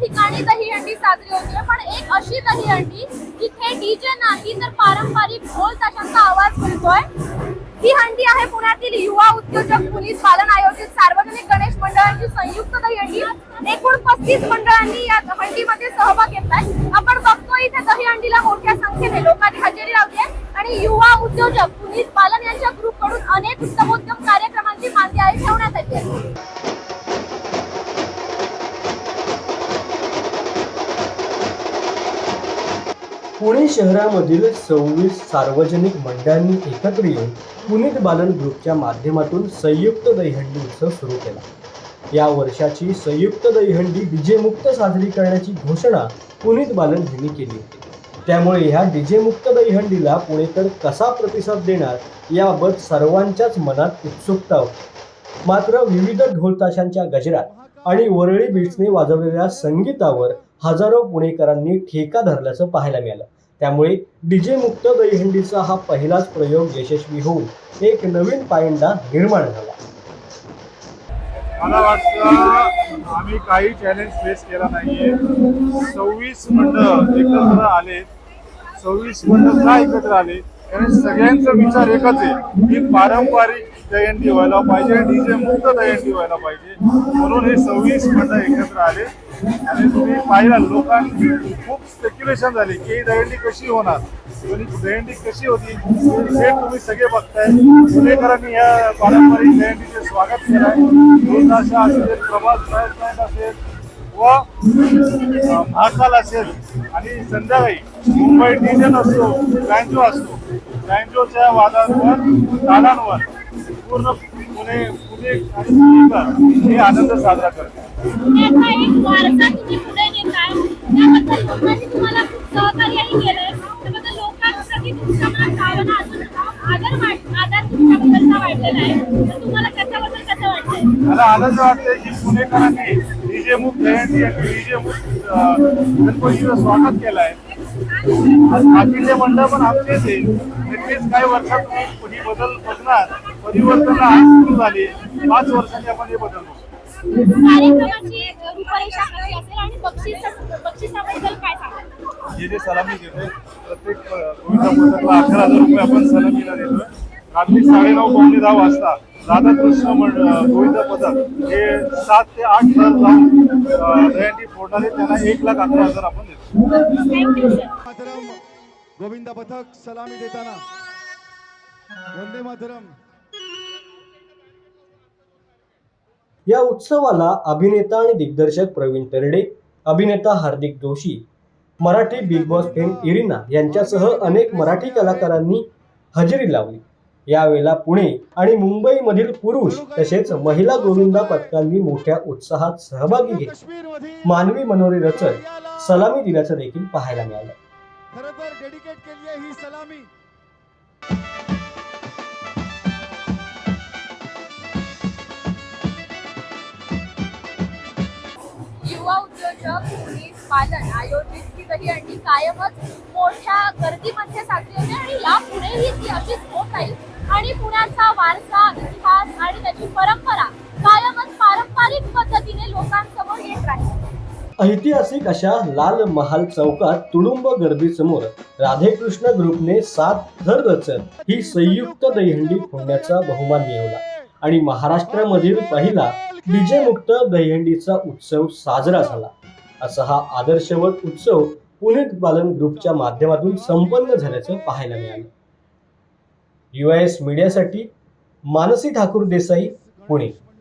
ठिकाणी दहीहंडी साजरी होते. पण एक अशी दहीहंडी जिथे डीजे नाही तर पारंपरिक ढोल ताशांचा आवाज मिळतोय. ही हंडी आहे पुण्यातील युवा उद्योजक पोलीस पालन आयोजित सार्वजनिक गणेश मंडळांची संयुक्त दहीहंडी एकूण पस्तीस मंडळांनी या हंडीमध्ये सहभाग घेतलाय. आपण बघतोय इथे दहीहंडीला मोठ्या संख्येने लोकांनी हजेरी लावली आहे. आणि युवा उद्योजक पुनीत पालन यांच्या ग्रुपकडून अनेक उत्तमोत्तम पुणे शहरामधील सव्वीस सार्वजनिक मंडळांनी एकत्र येऊन पुनीत बालन ग्रुपच्या माध्यमातून संयुक्त दहीहंडी उत्सव सुरू केला. या वर्षाची संयुक्त दहीहंडी डीजेमुक्त साजरी करण्याची घोषणा पुनीत बालन यांनी केली होती. त्यामुळे ह्या डीजेमुक्त दहीहंडीला पुणेकर कसा प्रतिसाद देणार याबाबत सर्वांच्याच मनात उत्सुकता होती. मात्र विविध ढोलताशांच्या गजरात आणि वरळी बीट्सने वाजवलेल्या संगीतावर हजारो पुणेकरांनी ठेका धरल्याचं पाहायला मिळालं. त्यामुळे डीजे मुक्त दहीहंडीचा हा पहिलाच प्रयोग यशस्वी होऊन एक नवीन पायंडा निर्माण झाला. मला वाटतं आम्ही काही चॅलेंज फेस केला नाहीये. सव्वीस मंडळ एकत्र आले. सव्वीस मंडळ का एकत्र आले? कारण सगळ्यांचा विचार एकच आहे की पारंपरिक दहीहंडी व्हायला पाहिजे डीजे मुक्त दहीहंडी व्हायला पाहिजे. म्हणून हे सव्वीस मंडळ एकत्र आले. पाहिलं लोकांची खूप स्पेक्युलेशन झाली की ही दहीहंडी कशी होणार? आणि दहीहंडी कशी होती? हे तुम्ही सगळे बघताय. पुणेकरांनी या पारंपरिक दहीहंडीचे स्वागत केलं आहे अशा असेल प्रभात प्रयत्न असेल व अं, महाकाल असेल. आणि संध्याकाळी मुंबई डिजन असतो बँजो असतो बँजोच्या वादांवर तालांवर पूर्ण पुणे पुणे आणि पुणेकर हे आनंद साजरा करतात आदर मला आनंद वाटतंय की पुणेकरांनी डीजे मुक्त दहीहंडी आणि डीजे गणपतीचं स्वागत केलं आहे बाकीचे मंडळ पण आमचेच आहे नक्कीच काही वर्षात ही बदल बघणार परिवर्तन आज सुरू झाली. पाच वर्षाच्या आपण हे बदल कार्यक्रमाची रूपरेषा कशी असेल आणि बक्षीस बक्षिसाबद्दल काय सांगाल? हे जे सलामी प्रत्येक गोविंदा अकरा हजार रुपये आपण सलामीला देतोय. रात्री साडेनऊ पावणे दहा वाजता राधाकृष्ण मंड अ, गोविंदा पथक हे सात ते आठ हजार जाऊन दहीहंडी फोडणार त्यांना एक लाख अकरा हजार आपण देतो गोविंद पथक सलामी देताना. वंदे मातरम. या उत्सवाला अभिनेता आणि दिग्दर्शक प्रवीण तरडे अभिनेता Hardik Joshi Marathi Bigg Boss fame Irina यांच्यासह अनेक मराठी कलाकारांनी हजेरी लावली. यावेळेला पुणे आणि मुंबईमधील पुरुष तसेच महिला गोविंदा पथकांनी मोठ्या उत्साहात सहभागी घेत काश्मीरमध्ये मानवी मनोरे रचत सलामी दिल्याचं देखील पाहायला मिळालं. उद्योजक पोलीस पालन आयोजित ही दहीहंडी कायमच मोठ्या गर्दीमध्ये साजरी होते आणि यापुढेही ती अशीच होत राहील आणि पुण्याचा वारसा इतिहास आणि त्याची परंपरा कायमच पारंपरिक पद्धतीने लोकांसमोर येत राहील. ऐतिहासिक अशा लाल महाल चौकात तुडुंब गर्दीसमोर राधेकृष्ण ग्रुपने सात थर रचत ही संयुक्त दहीहंडी फोडण्याचा बहुमान मिळवला. आणि महाराष्ट्रामधील पहिला डीजे मुक्त दहीहंडीचा उत्सव साजरा झाला. असा हा आदर्शवत उत्सव पुणे बालन ग्रुपच्या माध्यमातून संपन्न झाल्याचं पाहायला मिळालं. युएस मीडियासाठी मानसी ठाकूर देसाई पुणे.